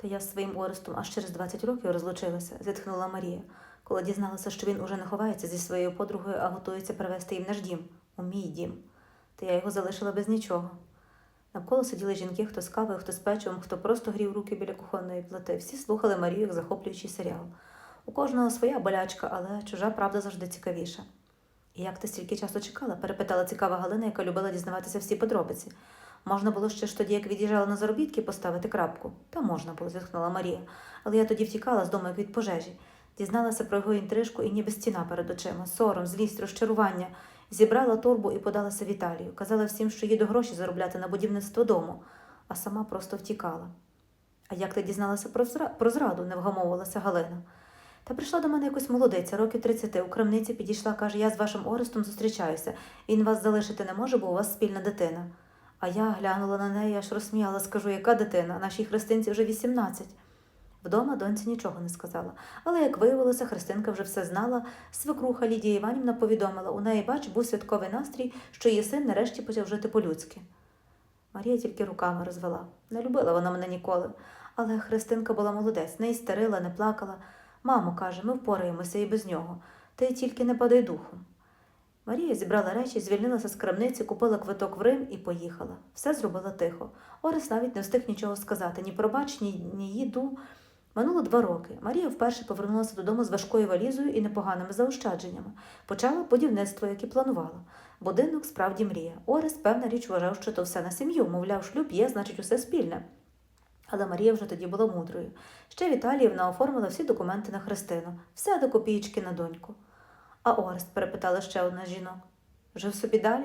Та я з своїм Орестом аж через 20 років розлучилася, зітхнула Марія, коли дізналася, що він уже не ховається зі своєю подругою, а готується привезти їм наш дім, у мій дім. Та я його залишила без нічого. Навколо сиділи жінки, хто з кавою, хто з печивом, хто просто грів руки біля кухонної плити. Всі слухали Марію як захоплюючий серіал. У кожного своя болячка, але чужа правда завжди цікавіша. І як ти стільки часу чекала? перепитала цікава Галина, яка любила дізнаватися всі подробиці. Можна було ще ж тоді, як від'їжджала на заробітки, поставити крапку. Та можна було, зітхнула Марія. Але я тоді втікала з дому як від пожежі. Дізналася про його інтрижку і ніби стіна перед очима, сором, злість, розчарування. Зібрала торбу і подалася в Італію. Казала всім, що їду гроші заробляти на будівництво дому, а сама просто втікала. А як ти дізналася про, зра... про зраду? не вгамовувалася Галина. Та прийшла до мене якось молодиця, років 30, у крамниці підійшла, каже, я з вашим Орестом зустрічаюся. Він вас залишити не може, бо у вас спільна дитина. А я глянула на неї, аж розсміяла, скажу, яка дитина? Нашій Христинці вже 18. Вдома доньці нічого не сказала. Але, як виявилося, Христинка вже все знала. Свекруха Лідія Іванівна повідомила, у неї, бач, був святковий настрій, що її син нарешті почав жити по-людськи. Марія тільки руками розвела. Не любила вона мене ніколи. Але Христинка була молодець, не істерила, не плакала. Мамо, каже, ми впораємося і без нього. Ти тільки не падай духом. Марія зібрала речі, звільнилася з крамниці, купила квиток в Рим і поїхала. Все зробила тихо. Орес навіть не встиг нічого сказати ні пробач, ні, ні їду. Минуло два роки. Марія вперше повернулася додому з важкою валізою і непоганими заощадженнями. Почала будівництво, як і планувала. Будинок справді мрія. Орес, певна річ, вважав, що то все на сім'ю, мовляв, шлюб є, значить, усе спільне. Але Марія вже тоді була мудрою. Ще в Італії вона оформила всі документи на Христину, все до копієчки на доньку. А Орест, перепитала ще одна з жінок. Жив собі далі?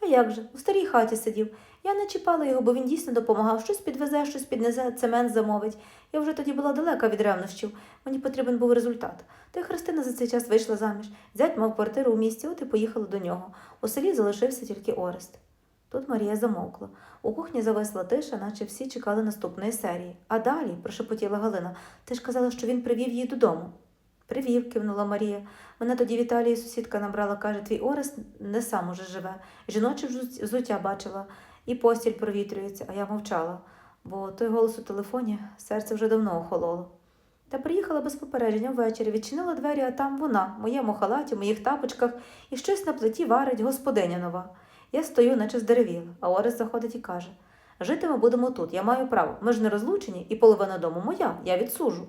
А як же? У старій хаті сидів. Я не чіпала його, бо він дійсно допомагав. Щось підвезе, щось піднесе, цемент замовить. Я вже тоді була далека від ревнощів. Мені потрібен був результат. Та й Христина за цей час вийшла заміж. Зять мав квартиру у місті, от і поїхала до нього. У селі залишився тільки Орест. Тут Марія замовкла. У кухні зависла тиша, наче всі чекали наступної серії. А далі, прошепотіла Галина, ти ж казала, що він привів її додому. Привів, кивнула Марія. Мене тоді в Італії сусідка набрала, каже, твій Орест не сам уже живе. Жіноче взуття бачила, і постіль провітрюється, а я мовчала, бо той голос у телефоні серце вже давно охололо. Та приїхала без попередження ввечері, відчинила двері, а там вона, в моєму халаті, в моїх тапочках, і щось на плиті варить господиня нова. Я стою, наче здеревіла, а Орес заходить і каже: Жити ми будемо тут, я маю право. Ми ж не розлучені, і половина дому моя, я відсужу.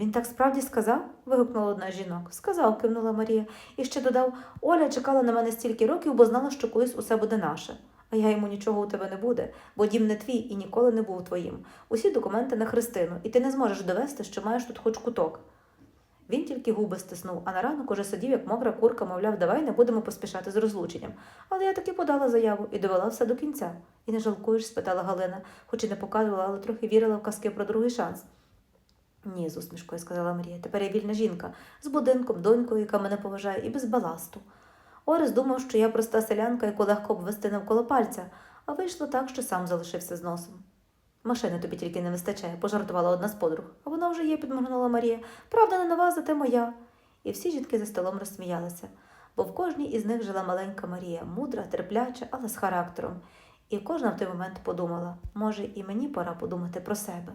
Він так справді сказав? вигукнула одна з жінок. Сказав, кивнула Марія, і ще додав Оля чекала на мене стільки років, бо знала, що колись усе буде наше. А я йому нічого у тебе не буде, бо дім не твій і ніколи не був твоїм. Усі документи на Христину, і ти не зможеш довести, що маєш тут хоч куток. Він тільки губи стиснув, а на ранок уже сидів, як мокра курка, мовляв, давай не будемо поспішати з розлученням. Але я таки подала заяву і довела все до кінця. І не жалкуєш? спитала Галина, хоч і не показувала, але трохи вірила в казки про другий шанс. Ні, з усмішкою сказала Марія. Тепер я вільна жінка, з будинком, донькою, яка мене поважає, і без баласту. Орес думав, що я проста селянка, яку легко обвести навколо пальця, а вийшло так, що сам залишився з носом. Машини тобі тільки не вистачає, пожартувала одна з подруг. А вона вже є, підморгнула Марія. Правда, не нова, зате моя. І всі жінки за столом розсміялися, бо в кожній із них жила маленька Марія, мудра, терпляча, але з характером. І кожна в той момент подумала, може, і мені пора подумати про себе.